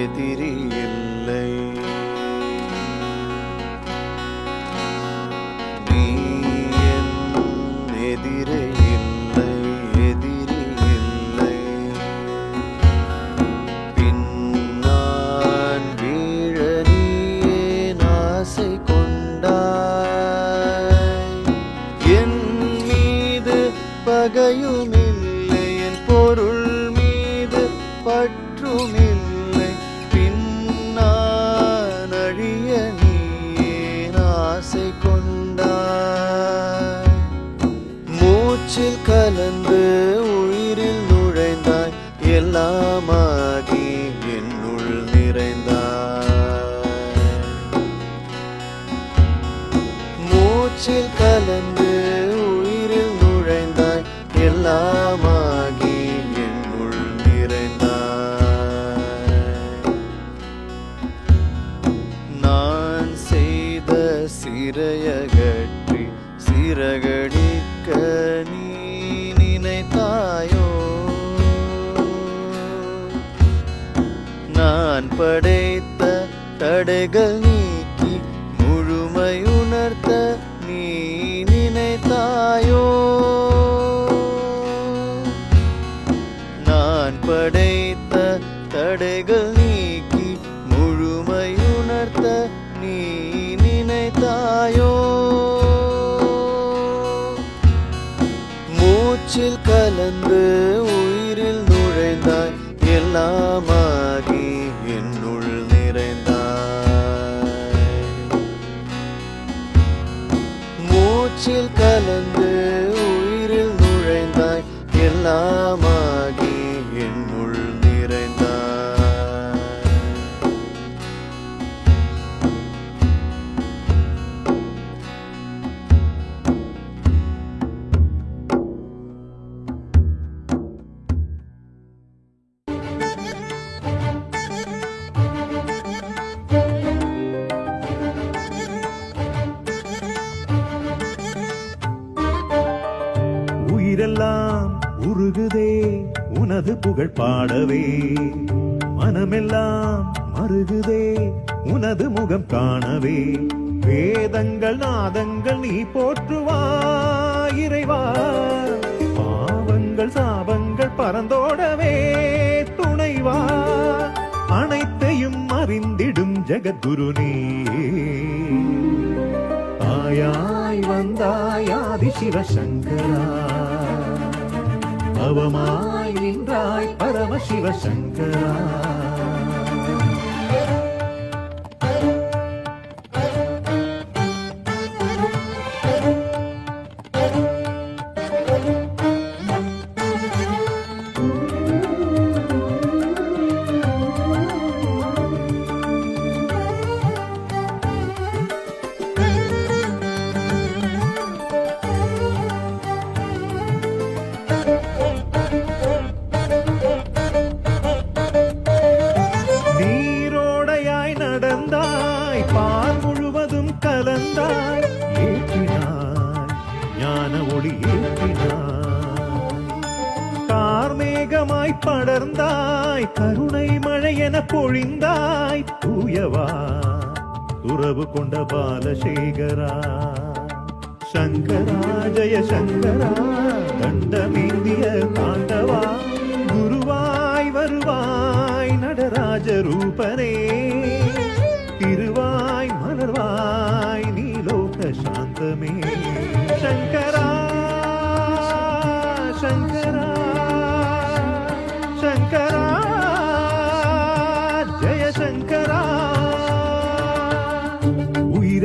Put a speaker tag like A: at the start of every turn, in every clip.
A: எதிரி இல்லை. நீ எதிரே இல்லை எதிரி இல்லை. பின்னான் வீழ நீயே ஆசை கொண்டாய்? என் மீது பகையும் என் பொருள் மீது பற்றும் மூச்சில் கலந்து உயிரில் நுழைந்தாய். எல்லாமாகி என்னுள் நிறைந்தாய். மூச்சில் கலந்து உயிரில் நுழைந்தாய். எல்லாமாகி என்னுள் நிறைந்தாய். நான் செய்த சிறையகற்றி சிறகடிக்க நீ நினைத்தாயோ? நான் படைத்த தடைகள் நீக்கி முழுமையுணர்த்த நீ நினைத்தாயோ? நான் படைத்த தடைகள் மூச்சில் கலந்து உயிரில் நுழைந்தாய். எல்லாமாகி என்னுள் நிறைந்தாய். மூச்சில் கலந்து
B: உயிரெல்லாம் உருகுதே உனது புகழ் பாடவே. மனமெல்லாம் மருகுதே உனது முகம் காணவே. வேதங்கள் நாதங்கள் நீ போற்றுவாய் இறைவா. பாவங்கள் சாபங்கள் பறந்தோடவே துணைவா. அனைத்தையும் அறிந்திடும் ஜெகத்குரு நீ ஆயா சிவசங்கரா அவமாய் நின்றாய் பரம மேகமாய் படர்ந்தாய் கருணை மழை என பொழிந்தாய் தூயவா. உறவு கொண்ட பாலசேகரா. சங்கரா ஜெய சங்கரா. தண்டமேந்திய தாண்டவா குருவாய் வருவாய் நடராஜ ரூபனே. திருவாய் மலர்வாய் நீலோக சாந்தமே. சங்கரா சங்கரா.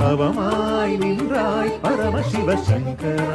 B: அவமாய் நின்றாய் பரமசிவ சங்கரா.